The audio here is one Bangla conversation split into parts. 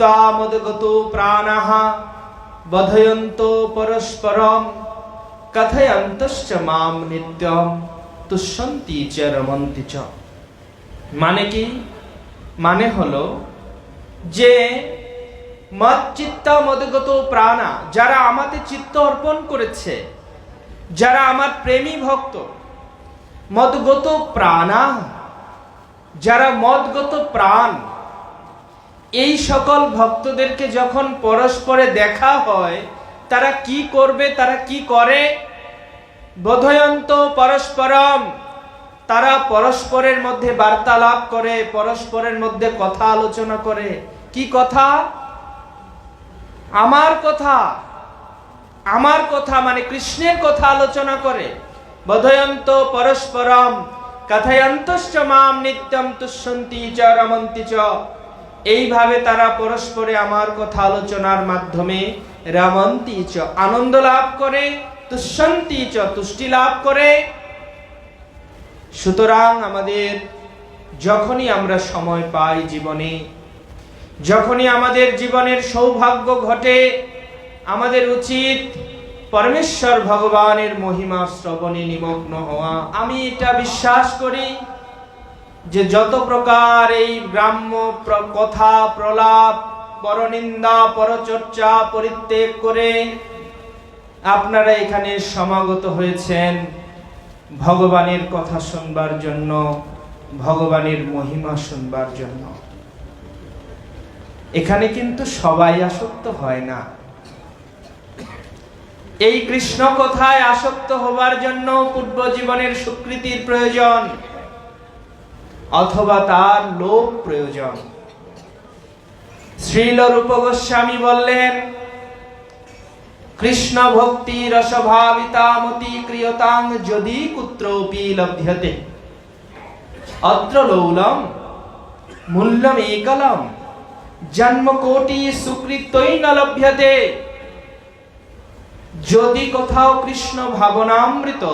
চিত্তা মদগত প্রাণাহ বধয়ন্ত পরস্পরম কথয়ন্তশ্চ মাম নিত্যম তুষ্যন্তি চ রমন্তি চ মানে কি মানে হলো যে মত মদগত প্রাণা যারা আমাদের চিত্ত অর্পণ করেছে, যারা আমার প্রেমী ভক্ত, মদগত প্রাণা, যারা মদগত প্রাণ এই সকল ভক্তদেরকে যখন পরস্পরে দেখা হয়, তারা কি করবে, তারা কি করে? বোধয়ন্ত পরস্পরম। তারা পরস্পরের মধ্যে বার্তালাপ করে, পরস্পরের মধ্যে কথা আলোচনা করে। কি কথা? আমার কথা। আমার কথা মানে কৃষ্ণের কথা আলোচনা করে। বোধয়ন্ত পরস্পরম। কথয়ন্তশ্চ মাম নিত্যম তুষ্যন্তি চ রমন্তি চ। এইভাবে তারা পরস্পরে আমার কথা আলোচনার মাধ্যমে রমন্তি চ, আনন্দ লাভ করে, তুষ্যন্তি চ, তুষ্টি লাভ করে। সুতরাং আমাদের যখনই আমরা সময় পাই জীবনে, যখনই আমাদের জীবনের সৌভাগ্য ঘটে, আমাদের উচিত পরমেশ্বর ভগবানের মহিমা শ্রবণে নিমগ্ন হওয়া। আমি এটা বিশ্বাস করি। যে যত প্রকার এই গ্রাম্য কথা, প্রলাপ, পরনিন্দা, পরচর্চা পরিত্যাগ করে আপনারা এখানে সমাগত হয়েছেন ভগবানের কথা শুনবার জন্য, ভগবানের মহিমা শুনবার জন্য। এখানে কিন্তু সবাই আসক্ত হয় না। এই কৃষ্ণ কথায় আসক্ত হবার জন্য পূর্ব জীবনের স্বীকৃতির প্রয়োজন। অথবা তার লোভ প্রয়োজন। শ্রীল রূপ গোস্বামী বললেন, কৃষ্ণ ভক্তি রসভাবিতামতি ক্রিয়তাং যদি কুত্রপি লভ্যতে। অত্র লৌলম, মূল্যমেকলম জন্ম কোটি সুকৃতই ন লভ্যতে। যদি কোথাও কৃষ্ণ ভাবনামৃত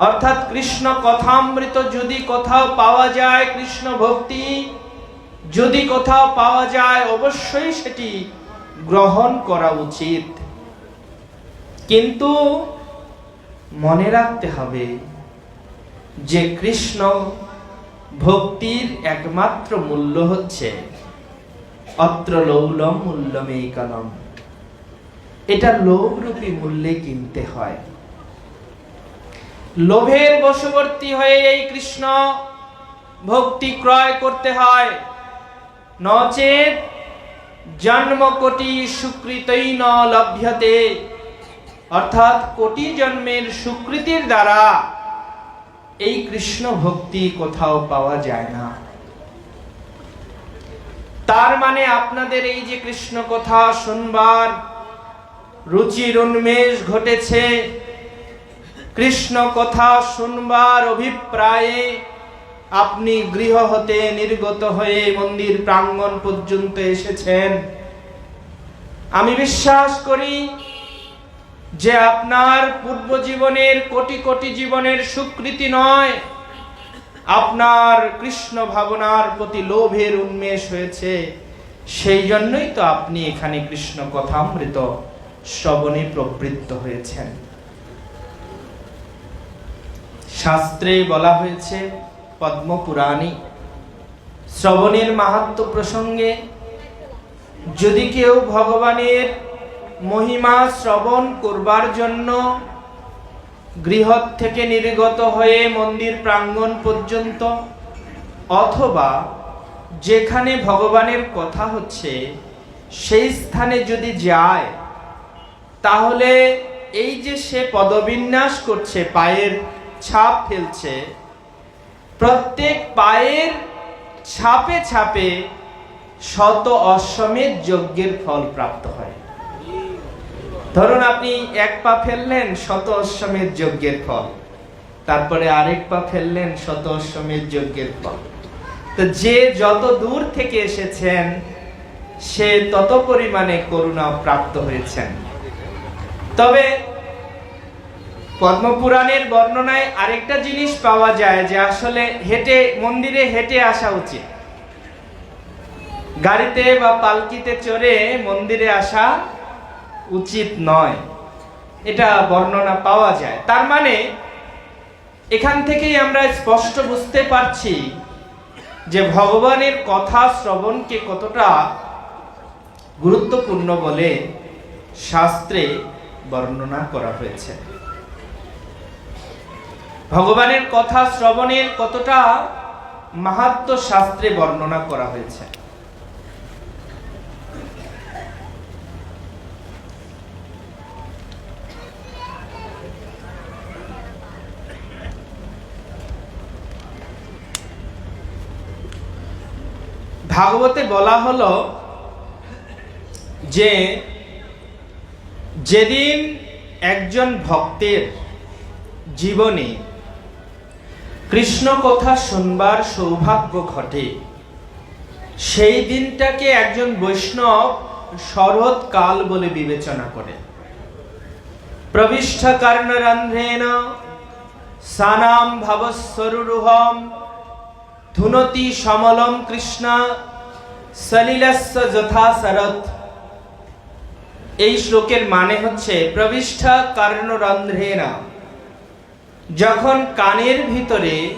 অর্থাৎ কৃষ্ণ কথামৃত যদি কোথাও পাওয়া যায়, কৃষ্ণ ভক্তি যদি কোথাও পাওয়া যায়, অবশ্যই সেটি গ্রহণ করা উচিত। কিন্তু মনে রাখতে হবে যে কৃষ্ণ ভক্তির একমাত্র মূল্য হচ্ছে অত্র লৌলম মূল্যমেই কলম এটা লোভরূপী মূল্যে কিনতে হয়। লোভের বশবর্তী হয়ে এই কৃষ্ণ ভক্তি ক্রয় করতে হয়। নচেত জন্ম কোটি সুকৃতই ন লভ্যতে। অর্থাৎ কোটি জন্মের সুকৃতির দ্বারা এই কৃষ্ণ ভক্তি কোথাও পাওয়া যায় না। তার মানে আপনাদের এই যে কৃষ্ণ কথা শুনবার রুচির উন্মেষ ঘটেছে। কৃষ্ণ কথা শুনবার অভিপ্রায়ে আপনি গৃহ হতে নির্গত হয়ে মন্দির প্রাঙ্গণ পর্যন্ত এসেছেন। আমি বিশ্বাস করি যে আপনার পূর্ব জীবনের কোটি কোটি জীবনের স্বীকৃতি নয়, আপনার কৃষ্ণ ভাবনার প্রতি লোভের উন্মেষ হয়েছে। সেই জন্যই তো আপনি এখানে কৃষ্ণ কথামৃত শ্রবণে প্রবৃত্ত হয়েছেন। শাস্ত্রে বলা হয়েছে, পদ্মপুরাণে, শ্রবণের মাহাত্ম প্রসঙ্গে, যদি কেউ ভগবানের মহিমা শ্রবণ করবার জন্য গৃহ থেকে নির্গত হয়ে মন্দির প্রাঙ্গণ পর্যন্ত, অথবা যেখানে ভগবানের কথা হচ্ছে, সেই স্থানে যদি যায়, তাহলে এই যে সে পদবিন্যাস করছে পায়ের ছাপ ফেলছে। প্রত্যেক পায়ের ছাপে ছাপে শত অশ্বমেধ যজ্ঞের ফল প্রাপ্ত হয়। ধরুন আপনি এক পা ফেললেন শত অশ্বমেধ যজ্ঞের ফল, তারপরে আরেক পা ফেললেন শত অশ্বমেধ যজ্ঞের ফল। তো যে যত দূর থেকে এসেছেন, সে তত পরিমাণে করুণা প্রাপ্ত হয়েছেন। তবে পদ্মপুরাণের বর্ণনায় আরেকটা জিনিস পাওয়া যায় যে আসলে হেঁটে, মন্দিরে হেঁটে আসা উচিত। গাড়িতে বা পালকিতে চড়ে মন্দিরে আসা উচিত নয়। এটা বর্ণনা পাওয়া যায়। তার মানে এখান থেকেই আমরা স্পষ্ট বুঝতে পারছি যে ভগবানের কথা শ্রবণকে কতটা গুরুত্বপূর্ণ বলে শাস্ত্রে বর্ণনা করা হয়েছে। ভগবানের কথা শ্রবণের কতটা মাহাত্ম শাস্ত্রে বর্ণনা করা হয়েছে। ভাগবতে বলা হলো যে, যেদিন একজন ভক্তের জীবনে কৃষ্ণ কথা শুনবার সৌভাগ্য ঘটে। সেই দিনটাকে একজন বৈষ্ণব শরৎ কাল বলে বিবেচনা করে। প্রবিষ্ঠ কর্ণরন্ধ্রেণ সানাম ভবস্বরুহম ধুনতি সমলম কৃষ্ণ সলিলস্য যথা শরৎ। এই শ্লোকের মানে হচ্ছে প্রবিষ্ঠ কর্ণরন্ধ্রেনা যখন কানের ভিতরে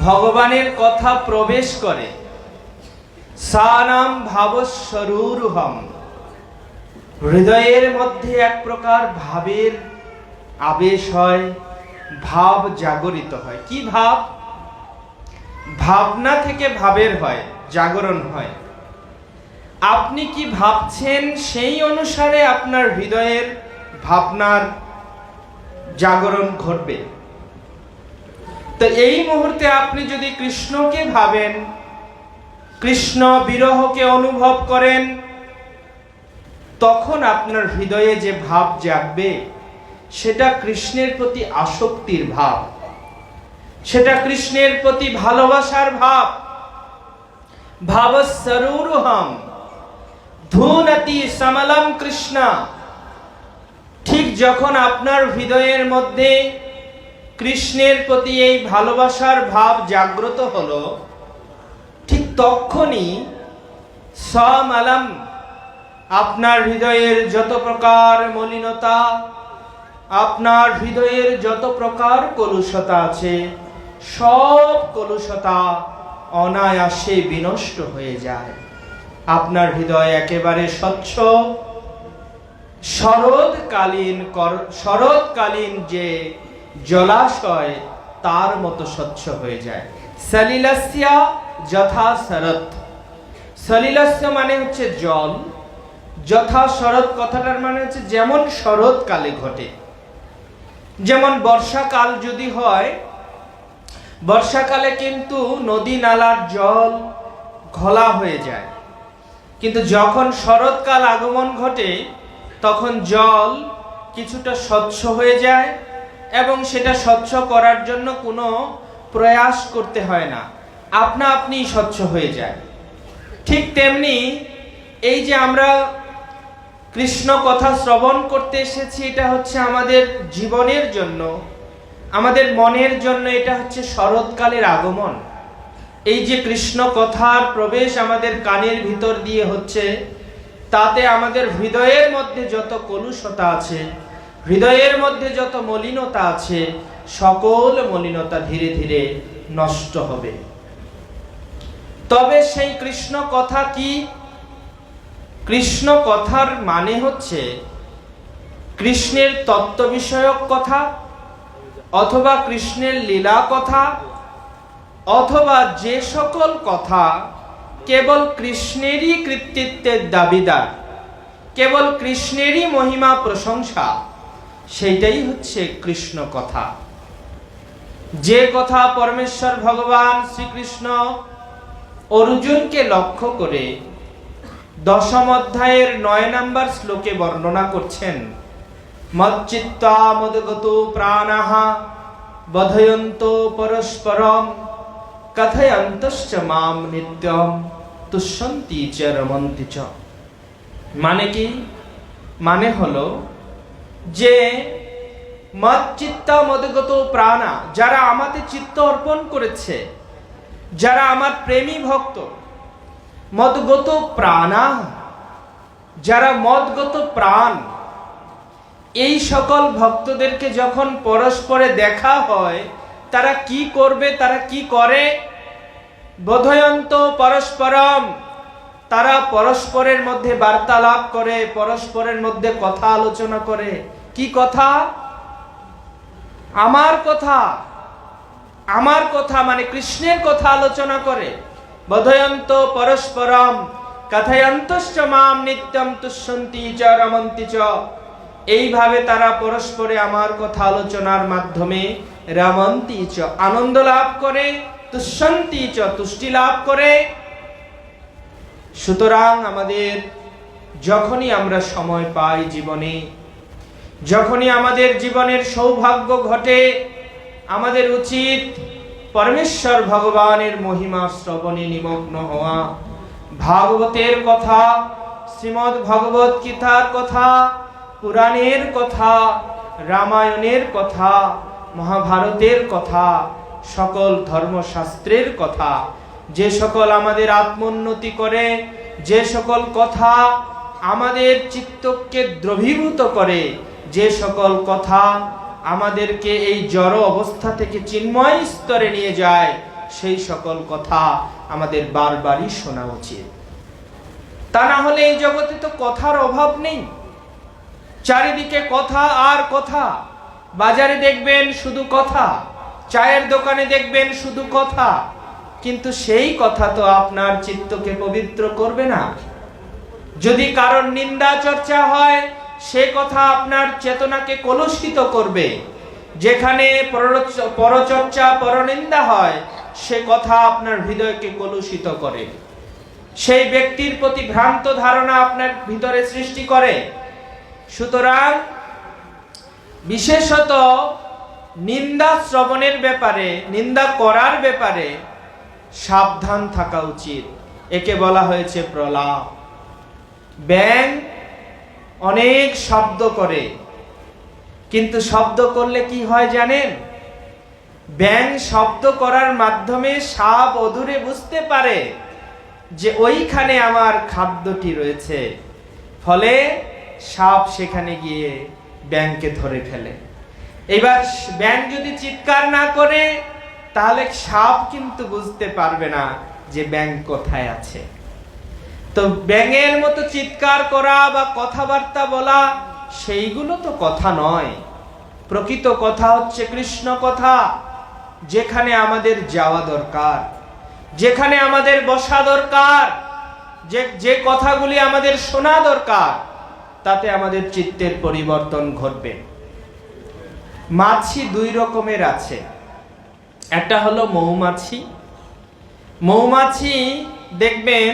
ভগবানের কথা প্রবেশ করে, সানাম ভাবস্বরূরহম। হৃদয়ের মধ্যে এক প্রকার ভাবের আবেশ হয়, ভাব জাগরিত হয়। কি ভাব? ভাবনা থেকে ভাবের হয়, জাগরণ হয়। আপনি কি ভাবছেন সেই অনুসারে আপনার হৃদয়ের ভাবনার জাগরণ ঘটবে? তো এই মুহূর্তে আপনি যদি কৃষ্ণকে ভাবেন, কৃষ্ণ বিরহকে অনুভব করেন, তখন আপনার হৃদয়ে যে ভাব জাগবে, সেটা কৃষ্ণের প্রতি আসক্তির ভাব। সেটা কৃষ্ণের প্রতি ভালোবাসার ভাব। ভাবস্বরূরহম ধুনতি সমলম কৃষ্ণা। ঠিক যখন আপনার হৃদয়ের মধ্যে কৃষ্ণের প্রতি এই ভালোবাসার ভাব জাগ্রত হলো, ঠিক তখনই সমালম আপনার হৃদয়ের যত প্রকার মলিনতা, আপনার হৃদয়ের যত প্রকার কলুষতা আছে, সব কলুষতা অনায়াসে বিনষ্ট হয়ে যায়। আপনার হৃদয় একেবারে স্বচ্ছ, শরৎকালীন শরৎকালীন যে জলাশয় তার মতো স্বচ্ছ হয়ে যায়। সলিলাসিয়া যথা শরৎ। সলিলস্য মানে হচ্ছে জল। যথা শরৎ কথাটার মানে হচ্ছে যেমন শরৎকালে ঘটে। যেমন বর্ষাকাল যদি হয়, বর্ষাকালে কিন্তু নদী নালার জল ঘোলা হয়ে যায়। কিন্তু যখন শরৎকাল আগমন ঘটে, তখন জল কিছুটা স্বচ্ছ হয়ে যায় এবং সেটা স্বচ্ছ করার জন্য কোনো প্রয়াস করতে হয় না। আপনা আপনি স্বচ্ছ হয়ে যায়। ঠিক তেমনি এই যে আমরা কৃষ্ণ কথা শ্রবণ করতে এসেছি, এটা হচ্ছে আমাদের জীবনের জন্য, আমাদের মনের জন্য এটা হচ্ছে শরৎকালের আগমন। এই যে কৃষ্ণ কথার প্রবেশ আমাদের কানের ভিতর দিয়ে হচ্ছে, তাতে আমাদের হৃদয়ের মধ্যে যত কলুষতা আছে হৃদয়ের মধ্যে যত মলিনতা আছে, সকল মলিনতা ধীরে ধীরে নষ্ট হবে। তবে সেই কৃষ্ণ কথা কি? কৃষ্ণ কথার মানে হচ্ছে কৃষ্ণের তত্ত্ব বিষয়ক কথা অথবা কৃষ্ণের লীলা কথা অথবা যে সকল কথা কেবল কৃষ্ণেরই কৃতিত্বের দাবিদার, কেবল কৃষ্ণেরই মহিমা প্রশংসা। সেইটাই হচ্ছে কৃষ্ণ কথা। যে কথা পরমেশ্বর ভগবান শ্রীকৃষ্ণ অর্জুনকে লক্ষ্য করে দশম অধ্যায়ের নয় নাম্বার শ্লোকে বর্ণনা করছেন মচ্চিত্তা মদগত প্রাণাহা, বধয়ন্ত পরস্পরম, কথয়ন্তশ্চ মাম নিত্যম, তুষ্যন্তি চ রমন্তি চ। মানে কি? মানে হলো যে মচ্চিত্তা মদগত প্রাণা, যারা আমাতে চিত্ত অর্পণ করেছে, যারা আমার প্রেমী ভক্ত, মদগত প্রাণা, যারা মদগত প্রাণ, এই সকল ভক্তদেরকে যখন পরস্পরে দেখা হয়, তারা কি করবে, তারা কি করে? বোধয়ন্ত পরস্পরম তারা পরস্পরের মধ্যে বার্তালাপ করে, পরস্পরের মধ্যে কথা আলোচনা করে। কি কথা? আমার কথা। আমার কথা মানে কৃষ্ণের কথা আলোচনা করে। বোধয়ন্ত পরস্পরম কথয়ন্তশ্চ মাম নিত্যম তুষ্যন্তি চ রমন্তি চ। এইভাবে তারা পরস্পরে আমার কথা আলোচনার মাধ্যমে রমন্তি চ। আনন্দ লাভ করে, তুষ্যন্তি চ, তুষ্টি লাভ করে। সুতরাং আমাদের যখনই আমরা সময় পাই জীবনে, যখনই আমাদের জীবনের সৌভাগ্য ঘটে, আমাদের উচিত পরমেশ্বর ভগবানের মহিমা শ্রবণে নিমগ্ন হওয়া। ভাগবতের কথা, শ্রীমদ ভগবত গীতার কথা, পুরাণের কথা, রামায়ণের কথা, মহাভারতের কথা, সকল ধর্মশাস্ত্রের কথা যে সকল আমাদের আত্মোন্নতি করে, যে সকল কথা আমাদের চিত্তকে দ্রবীভূত করে, যে সকল কথা আমাদেরকে এই জড় অবস্থা থেকে চিন্ময় স্তরে নিয়ে যায়, সেই সকল কথা আমাদের বারবারই শোনা উচিত। তা না হলে এই জগতে তো কথার অভাব নেই। চারিদিকে কথা আর কথা। বাজারে দেখবেন শুধু কথা। চায়ের দোকানে দেখবেন শুধু কথা। কিন্তু সেই কথা তো আপনার চিত্তকে পবিত্র করবে না। যদি কারণ নিন্দা চর্চা হয়, সে কথা আপনার চেতনাকে কলুষিত করবে। যেখানে পরচর্চা, পরনিন্দা হয়, সে কথা আপনার হৃদয়কে কলুষিত করে। সেই ব্যক্তির প্রতি ভ্রান্ত ধারণা আপনার ভিতরে সৃষ্টি করে। সুতরাং বিশেষত নিন্দা শ্রবণের ব্যাপারে, নিন্দা করার ব্যাপারে সাবধান থাকা উচিত। একে বলা হয়েছে প্রলাপ। ব্যাং অনেক শব্দ করে। কিন্তু শব্দ করলে কি হয় জানেন? ব্যাং শব্দ করার মাধ্যমে সাপ অধুরে বুঝতে পারে যে ওইখানে আমার খাদ্যটি রয়েছে। ফলে সাপ সেখানে গিয়ে ব্যাংকে ধরে ফেলে। এবার ব্যাং যদি চিৎকার না করে তাহলে সাপ কিন্তু বুঝতে পারবে না যে ব্যাং কোথায় আছে। তো ব্যাঙের মতো চিৎকার করা বা কথাবার্তা বলা, সেইগুলো তো কথা নয়। প্রকৃত কথা হচ্ছে কৃষ্ণ কথা, যেখানে আমাদের যাওয়া দরকার, যেখানে আমাদের বসা দরকার, যে যে কথাগুলি আমাদের শোনা দরকার, তাতে আমাদের চিত্তের পরিবর্তন ঘটবে। মাছি দুই রকমের আছে। একটা হলো মৌমাছি। মৌমাছি দেখবেন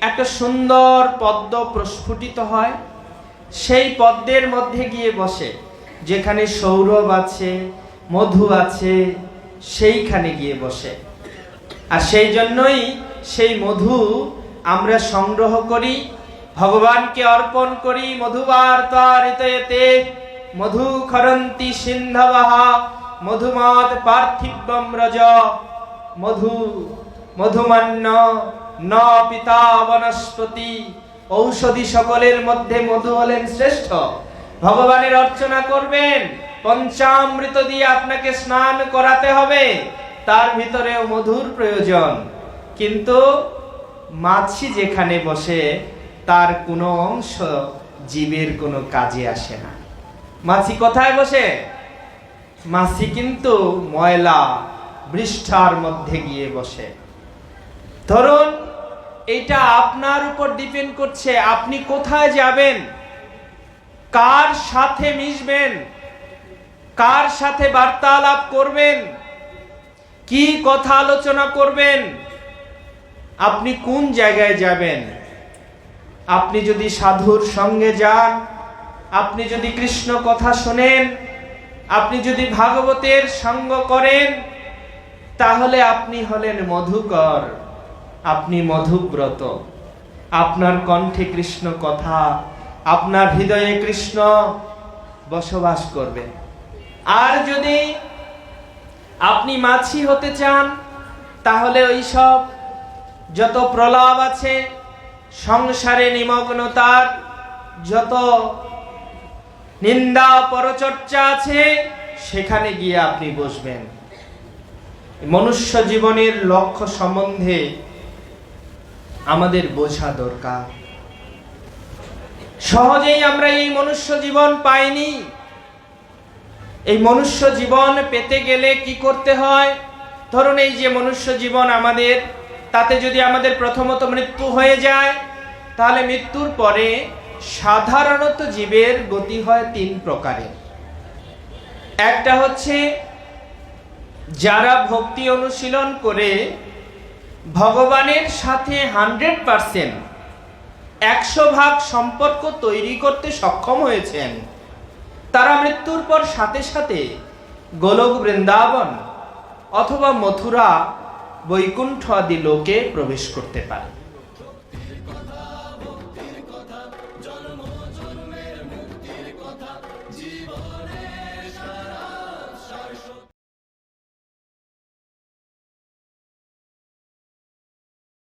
একটা সুন্দর পদ্ম প্রস্ফুটিত হয়, সেই পদ্মের মধ্যে গিয়ে বসে। যেখানে সৌরভ আছে, মধু আছে, সেইখানে গিয়ে বসে। আর সেই জন্যই সেই মধু আমরা সংগ্রহ করি, ভগবানকে অর্পণ করি মধুবার তারিতয়েতে মধু খরন্তি সিন্ধবাহা। মধুমত পার্থিবম রজ। মধু, মধুমান্য, ন পিতা বনস্পতি। ঔষধি সকলের মধ্যে মধু হলেন শ্রেষ্ঠ। ভগবানের অর্চনা করবেন, পঞ্চামৃত দিয়ে আপনাকে স্নান করাতে হবে। তার ভিতরেও মধুর প্রয়োজন। কিন্তু মাছি যেখানে বসে, তার কোনো অংশ জীবের কোনো কাজে আসে না। মাছি কোথায় বসে? মাছি কিন্তু ময়লা বৃষ্ঠার মধ্যে গিয়ে বসে। ধরুন এটা আপনার উপর ডিপেন্ড করছে, আপনি কোথায় যাবেন? কার সাথে মিশবেন? কার সাথে বার্তালাপ করবেন? কি কথা আলোচনা করবেন? আপনি কোন জায়গায় যাবেন? আপনি যদি সাধুর সঙ্গে যান, আপনি যদি কৃষ্ণ কথা শোনেন আপনি যদি ভাগবতের সঙ্গ করেন, তাহলে আপনি হলেন মধুকর, আপনি মধুব্রত। আপনার কণ্ঠে কৃষ্ণ কথা, আপনার হৃদয়ে কৃষ্ণ বসবাস করবে। আর যদি আপনি মাছি হতে চান, তাহলে ওই সব যত প্রলাপ আছে, সংসারে নিমগ্নতার যত নিন্দা পরচর্চা আছে, সেখানে গিয়ে আপনি বসবেন। মনুষ্য জীবনের লক্ষ্য সম্বন্ধে আমাদের বোঝা দরকার। সহজেই আমরা এই মনুষ্য জীবন পাইনি। এই মনুষ্য জীবন পেতে গেলে কি করতে হয়? ধরুন এই যে মনুষ্য জীবন আমাদের, তাতে যদি আমাদের প্রথমত মৃত্যু হয়ে যায়, তাহলে মৃত্যুর পরে সাধারণত জীবের গতি হয় তিন প্রকারের একটা হচ্ছে যারা ভক্তি অনুশীলন করে, ভগবানের সাথে হান্ড্রেড পারসেন্ট একশো ভাগ সম্পর্ক তৈরি করতে সক্ষম হয়েছেন। তারা মৃত্যুর পর সাথে সাথে গোলক বৃন্দাবন অথবা মথুরা, বৈকুণ্ঠ আদি লোকে প্রবেশ করতে পারে।